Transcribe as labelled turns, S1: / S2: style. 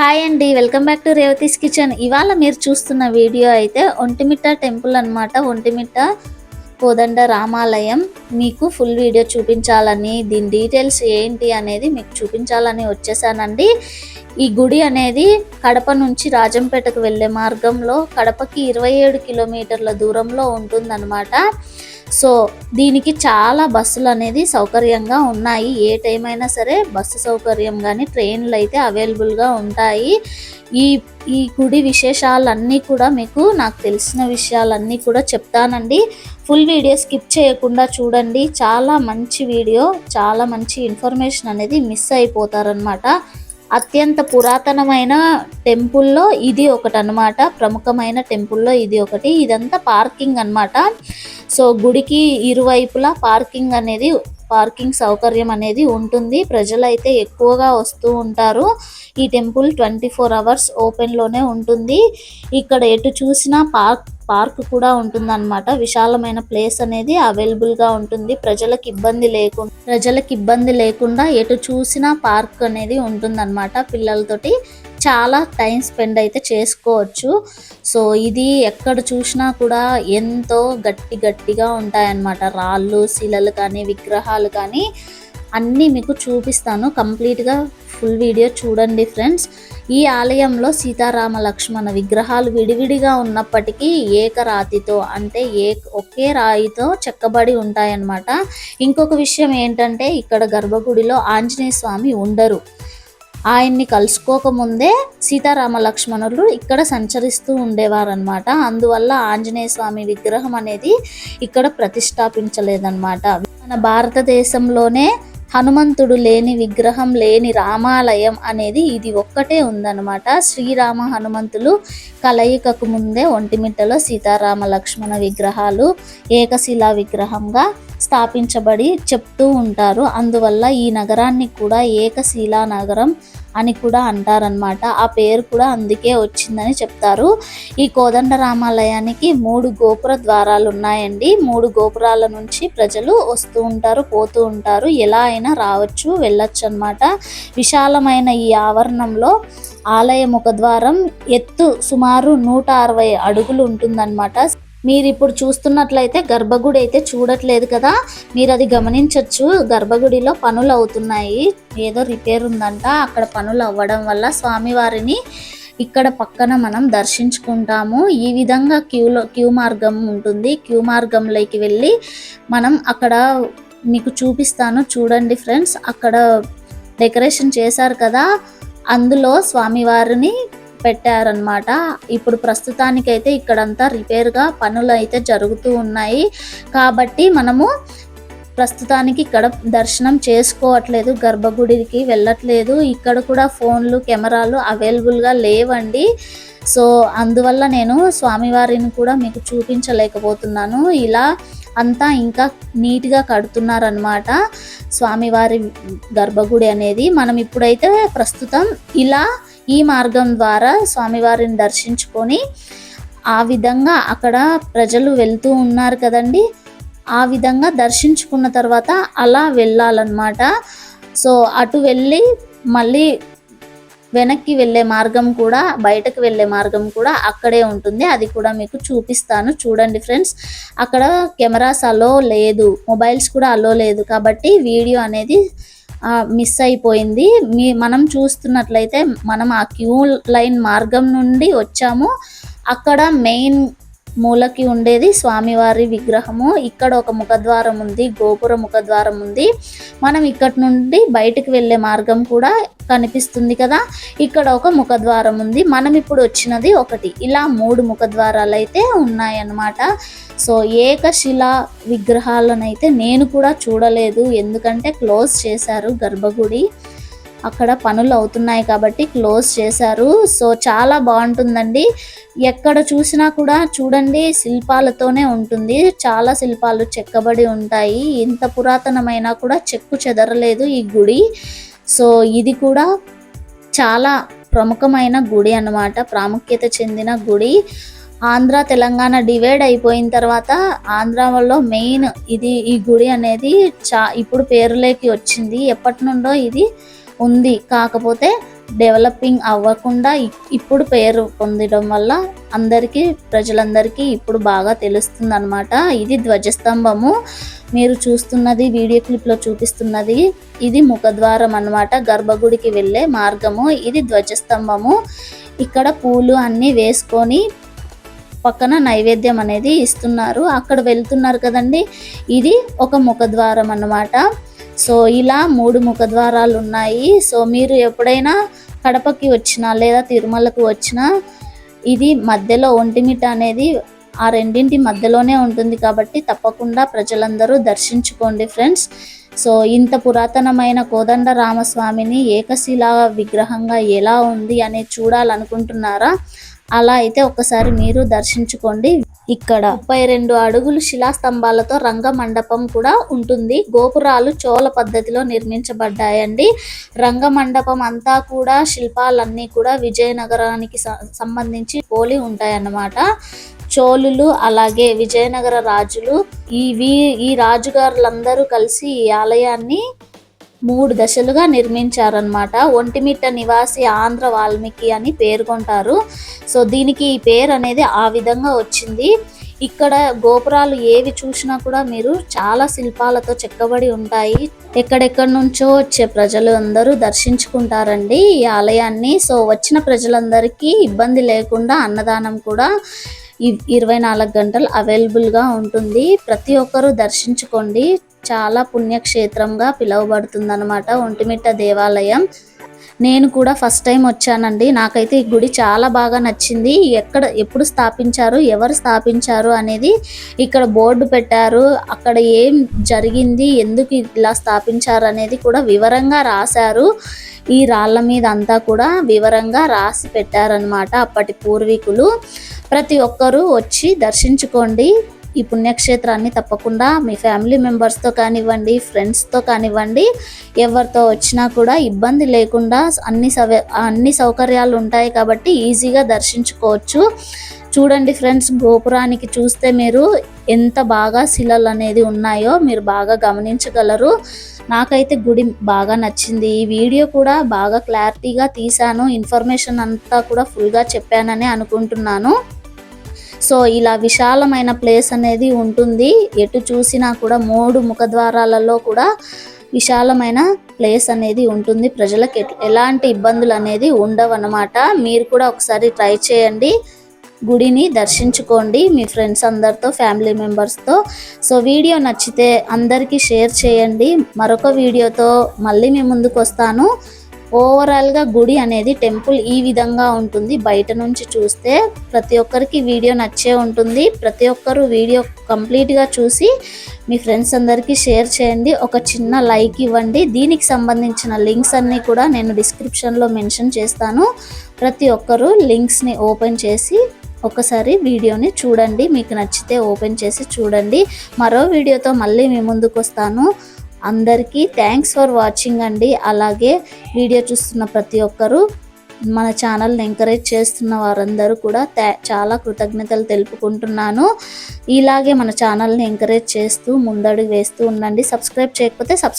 S1: Hi అండి welcome back to Revathi's kitchen. ఇవాళ మీరు చూస్తున్న వీడియో అయితే ఒంటిమిట్ట టెంపుల్ అన్నమాట. ఒంటిమిట్ట కోదండ రామాలయం. మీకు ఫుల్ వీడియో చూపించాలని దీని డీటెయిల్స్ ఏంటి అనేది మీకు చూపించాలని వచ్చేసానండి. ఈ గుడి అనేది కడప నుంచి రాజంపేటకు వెళ్ళే మార్గంలో కడపకి ఇరవై ఏడు కిలోమీటర్ల దూరంలో ఉంటుందన్నమాట. సో దీనికి చాలా బస్సులు అనేది సౌకర్యంగా ఉన్నాయి. ఏ టైం అయినా సరే బస్సు సౌకర్యం కానీ ట్రైన్లు అయితే అవైలబుల్గా ఉంటాయి. ఈ ఈ గుడి విశేషాలన్నీ కూడా మీకు నాకు తెలిసిన విషయాలన్నీ కూడా చెప్తానండి. ఫుల్ వీడియో స్కిప్ చేయకుండా చూడండి. చాలా మంచి వీడియో చాలా మంచి ఇన్ఫర్మేషన్ అనేది మిస్ అయిపోతారనమాట అత్యంత పురాతనమైన టెంపుల్లో ఇది ఒకటి అనమాట ప్రముఖమైన టెంపుల్లో ఇది ఒకటి. ఇదంతా పార్కింగ్ అన్నమాట. సో గుడికి ఇరువైపులా పార్కింగ్ అనేది పార్కింగ్ సౌకర్యం అనేది ఉంటుంది. ప్రజలైతే ఎక్కువగా వస్తూ ఉంటారు. ఈ టెంపుల్ ట్వంటీ ఫోర్ అవర్స్ ఓపెన్లోనే ఉంటుంది. ఇక్కడ ఎటు చూసినా పార్క్ పార్క్ కూడా ఉంటుందన్నమాట. విశాలమైన ప్లేస్ అనేది అవైలబుల్గా ఉంటుంది. ప్రజలకు ఇబ్బంది లేకుండా ప్రజలకు ఇబ్బంది లేకుండా ఎటు చూసినా పార్క్ అనేది ఉంటుందన్నమాట పిల్లలతోటి. చాలా టైం స్పెండ్ అయితే చేసుకోవచ్చు. సో ఇది ఎక్కడ చూసినా కూడా ఎంతో గట్టి గట్టిగా ఉంటాయన్నమాట. రాళ్ళు శిలలు కానీ విగ్రహాలు కానీ అన్నీ మీకు చూపిస్తాను. కంప్లీట్గా ఫుల్ వీడియో చూడండి ఫ్రెండ్స్. ఈ ఆలయంలో సీతారామ లక్ష్మణ విగ్రహాలు విడివిడిగా ఉన్నప్పటికీ ఏకరాతితో అంటే ఏ ఒకే రాయితో చెక్కబడి ఉంటాయన్నమాట. ఇంకొక విషయం ఏంటంటే ఇక్కడ గర్భగుడిలో ఆంజనేయ స్వామి ఉండరు. ఆయన్ని కలుసుకోకముందే సీతారామ లక్ష్మణులు ఇక్కడ సంచరిస్తూ ఉండేవారనమాట అందువల్ల ఆంజనేయ స్వామి విగ్రహం అనేది ఇక్కడ ప్రతిష్టాపించలేదన్నమాట. మన భారతదేశంలోనే హనుమంతుడు లేని విగ్రహం లేని రామాలయం అనేది ఇది ఒక్కటే ఉందన్నమాట. శ్రీరామ హనుమంతులు కలయికకు ముందే ఒంటిమిట్టలో సీతారామ లక్ష్మణ విగ్రహాలు ఏకశిలా విగ్రహంగా స్థాపించబడి చెప్తూ ఉంటారు. అందువల్ల ఈ నగరాన్ని కూడా ఏకశిలా నగరం అని కూడా అంటారనమాట ఆ పేరు కూడా అందుకే వచ్చిందని చెప్తారు. ఈ కోదండ రామాలయానికి మూడు గోపుర ద్వారాలు ఉన్నాయండి మూడు గోపురాల నుంచి ప్రజలు వస్తూ ఉంటారు పోతూ ఉంటారు. ఎలా అయినా రావచ్చు వెళ్ళొచ్చు అనమాట విశాలమైన ఈ ఆవరణంలో ఆలయ ముఖద్వారం ఎత్తు సుమారు నూట అరవై అడుగులు ఉంటుందన్నమాట. మీరు ఇప్పుడు చూస్తున్నట్లయితే గర్భగుడి అయితే చూడట్లేదు కదా. మీరు అది గమనించవచ్చు గర్భగుడిలో పనులు అవుతున్నాయి. ఏదో రిపేర్ ఉందంట. అక్కడ పనులు అవ్వడం వల్ల స్వామివారిని ఇక్కడ పక్కన మనం దర్శించుకుంటాము. ఈ విధంగా క్యూలో క్యూ మార్గం ఉంటుంది. క్యూ మార్గంలోకి వెళ్ళి మనం అక్కడ మీకు చూపిస్తాను. చూడండి ఫ్రెండ్స్ అక్కడ డెకరేషన్ చేశారు కదా. అందులో స్వామివారిని పెట్టారనమాట ఇప్పుడు ప్రస్తుతానికైతే ఇక్కడంతా రిపేర్గా పనులు అయితే జరుగుతూ ఉన్నాయి. కాబట్టి మనము ప్రస్తుతానికి ఇక్కడ దర్శనం చేసుకోవట్లేదు. గర్భగుడికి వెళ్ళట్లేదు. ఇక్కడ కూడా ఫోన్లు కెమెరాలు అవైలబుల్గా లేవండి. సో అందువల్ల నేను స్వామివారిని కూడా మీకు చూపించలేకపోతున్నాను. ఇలా అంతా ఇంకా నీట్గా కడుతున్నారనమాట స్వామివారి గర్భగుడి అనేది. మనం ఇప్పుడైతే ప్రస్తుతం ఇలా ఈ మార్గం ద్వారా స్వామివారిని దర్శించుకొని ఆ విధంగా అక్కడ ప్రజలు వెళ్తూ ఉన్నారు కదండి. ఆ విధంగా దర్శించుకున్న తర్వాత అలా వెళ్ళాలన్నమాట. సో అటు వెళ్ళి మళ్ళీ వెనక్కి వెళ్ళే మార్గం కూడా బయటకు వెళ్ళే మార్గం కూడా అక్కడే ఉంటుంది. అది కూడా మీకు చూపిస్తాను. చూడండి ఫ్రెండ్స్ అక్కడ కెమెరాస్ అలో లేదు. మొబైల్స్ కూడా అలో లేదు. కాబట్టి వీడియో అనేది మిస్ అయిపోయింది. మీ మనం చూస్తున్నట్లయితే మనం ఆ క్యూ లైన్ మార్గం నుండి వచ్చాము. అక్కడ మెయిన్ మూలకి ఉండేది స్వామివారి విగ్రహము. ఇక్కడ ఒక ముఖద్వారం ఉంది గోపుర ముఖద్వారం ఉంది. మనం ఇక్కడి నుండి బయటకు వెళ్ళే మార్గం కూడా కనిపిస్తుంది కదా. ఇక్కడ ఒక ముఖద్వారం ఉంది. మనం ఇప్పుడు వచ్చినది ఒకటి. ఇలా మూడు ముఖద్వారాలు అయితే ఉన్నాయన్నమాట. సో ఏకశిలా విగ్రహాలను అయితే నేను కూడా చూడలేదు. ఎందుకంటే క్లోజ్ చేశారు గర్భగుడి. అక్కడ పనులు అవుతున్నాయి కాబట్టి క్లోజ్ చేశారు. సో చాలా బాగుంటుందండి. ఎక్కడ చూసినా కూడా చూడండి శిల్పాలతోనే ఉంటుంది. చాలా శిల్పాలు చెక్కబడి ఉంటాయి. ఇంత పురాతనమైనా కూడా చెక్కు చెదరలేదు ఈ గుడి. సో ఇది కూడా చాలా ప్రముఖమైన గుడి అన్నమాట. ప్రాముఖ్యత చెందిన గుడి. ఆంధ్ర తెలంగాణ డివైడ్ అయిపోయిన తర్వాత ఆంధ్రలో మెయిన్ ఇది ఈ గుడి అనేది చా ఇప్పుడు పేరులోకి వచ్చింది. ఎప్పటి నుండో ఇది ఉంది. కాకపోతే డెవలపింగ్ అవ్వకుండా ఇ- ఇప్పుడు పేరు పొందడం వల్ల అందరికీ ప్రజలందరికీ ఇప్పుడు బాగా తెలుస్తుంది అనమాట ఇది ధ్వజస్తంభము. మీరు చూస్తున్నది వీడియో క్లిప్లో చూపిస్తున్నది. ఇది ముఖద్వారం అన్నమాట. గర్భగుడికి వెళ్ళే మార్గము. ఇది ధ్వజస్తంభము. ఇక్కడ పూలు అన్నీ వేసుకొని పక్కన నైవేద్యం అనేది ఇస్తున్నారు. అక్కడ వెళ్తున్నారు కదండి. ఇది ఒక ముఖద్వారం అన్నమాట. సో ఇలా మూడు ముఖద్వారాలు ఉన్నాయి. సో మీరు ఎప్పుడైనా కడపకి వచ్చినా లేదా తిరుమలకు వచ్చినా ఇది మధ్యలో ఒంటిమిట అనేది ఆ రెండింటి మధ్యలోనే ఉంటుంది కాబట్టి తప్పకుండా ప్రజలందరూ దర్శించుకోండి ఫ్రెండ్స్. సో ఇంత పురాతనమైన కోదండ రామస్వామిని ఏకశిలా విగ్రహంగా ఎలా ఉంది అని చూడాలనుకుంటున్నారా? అలా అయితే ఒకసారి మీరు దర్శించుకోండి. ఇక్కడ ముప్పై రెండు అడుగులు శిలాస్తంభాలతో రంగ మండపం కూడా ఉంటుంది. గోపురాలు చోళ పద్ధతిలో నిర్మించబడ్డాయండి. రంగ మండపం అంతా కూడా శిల్పాలన్నీ కూడా విజయనగరానికి సంబంధించి పోలి ఉంటాయన్నమాట. చోళులు అలాగే విజయనగర రాజులు ఈ వీ- ఈ రాజుగారులందరూ కలిసి ఈ ఆలయాన్ని మూడు దశలుగా నిర్మించారనమాట ఒంటిమిట్ట నివాసి ఆంధ్ర వాల్మీకి అని పేర్కొంటారు. సో దీనికి ఈ పేరు అనేది ఆ విధంగా వచ్చింది. ఇక్కడ గోపురాలు ఏవి చూసినా కూడా మీరు చాలా శిల్పాలతో చెక్కబడి ఉంటాయి. ఎక్కడెక్కడి నుంచో వచ్చే ప్రజలు అందరూ దర్శించుకుంటారండి ఈ ఆలయాన్ని. సో వచ్చిన ప్రజలందరికీ ఇబ్బంది లేకుండా అన్నదానం కూడా ఇరవై నాలుగు గంటలు అవైలబుల్గా ఉంటుంది. ప్రతి ఒక్కరూ దర్శించుకోండి. చాలా పుణ్యక్షేత్రంగా పిలువబడుతుంది అనమాట ఒంటిమిట్ట దేవాలయం. నేను కూడా ఫస్ట్ టైం వచ్చానండి. నాకైతే ఈ గుడి చాలా బాగా నచ్చింది. ఎక్కడ ఎప్పుడు స్థాపించారు ఎవరు స్థాపించారు అనేది ఇక్కడ బోర్డు పెట్టారు. అక్కడ ఏం జరిగింది ఎందుకు ఇలా స్థాపించారు అనేది కూడా వివరంగా రాశారు. ఈ రాళ్ళ మీద అంతా కూడా వివరంగా రాసి పెట్టారనమాట అప్పటి పూర్వీకులు. ప్రతి ఒక్కరూ వచ్చి దర్శించుకోండి. ఈ పుణ్యక్షేత్రాన్ని తప్పకుండా మీ ఫ్యామిలీ మెంబర్స్తో కానివ్వండి ఫ్రెండ్స్తో కానివ్వండి. ఎవరితో వచ్చినా కూడా ఇబ్బంది లేకుండా అన్ని సవ అన్ని సౌకర్యాలు ఉంటాయి కాబట్టి ఈజీగా దర్శించుకోవచ్చు. చూడండి ఫ్రెండ్స్ గోపురానికి చూస్తే మీరు ఎంత బాగా శిలలు అనేది ఉన్నాయో మీరు బాగా గమనించగలరు. నాకైతే గుడి బాగా నచ్చింది. ఈ వీడియో కూడా బాగా క్లారిటీగా తీశాను. ఇన్ఫర్మేషన్ అంతా కూడా ఫుల్గా చెప్పానని అనుకుంటున్నాను. సో ఇలా విశాలమైన ప్లేస్ అనేది ఉంటుంది. ఎటు చూసినా కూడా మూడు ముఖద్వారాలలో కూడా విశాలమైన ప్లేస్ అనేది ఉంటుంది. ప్రజలకు ఎట్- ఎలాంటి ఇబ్బందులు అనేది ఉండవన్నమాట. మీరు కూడా ఒకసారి ట్రై చేయండి. గుడిని దర్శించుకోండి మీ ఫ్రెండ్స్ అందరితో ఫ్యామిలీ మెంబర్స్తో. సో వీడియో నచ్చితే అందరికీ షేర్ చేయండి. మరొక వీడియోతో మళ్ళీ మీ ముందుకు వస్తాను. ఓవరాల్గా గుడి అనేది టెంపుల్ ఈ విధంగా ఉంటుంది. బయట నుంచి చూస్తే ప్రతి ఒక్కరికి వీడియో నచ్చే ఉంటుంది. ప్రతి ఒక్కరు వీడియో కంప్లీట్గా చూసి మీ ఫ్రెండ్స్ అందరికీ షేర్ చేయండి. ఒక చిన్న లైక్ ఇవ్వండి. దీనికి సంబంధించిన లింక్స్ అన్నీ కూడా నేను డిస్క్రిప్షన్లో మెన్షన్ చేస్తాను. ప్రతి ఒక్కరు లింక్స్ని ఓపెన్ చేసి ఒకసారి వీడియోని చూడండి. మీకు నచ్చితే ఓపెన్ చేసి చూడండి. మరో వీడియోతో మళ్ళీ మీ ముందుకు వస్తాను. అందరికీ థ్యాంక్స్ ఫర్ వాచింగ్ అండి. అలాగే వీడియో చూస్తున్న ప్రతి ఒక్కరూ మన ఛానల్ని ఎంకరేజ్ చేస్తున్న వారందరూ కూడా చాలా కృతజ్ఞతలు తెలుపుకుంటున్నాను. ఇలాగే మన ఛానల్ని ఎంకరేజ్ చేస్తూ ముందడుగు వేస్తూ ఉండండి. సబ్స్క్రైబ్ చేయకపోతే సబ్స్క్రైబ్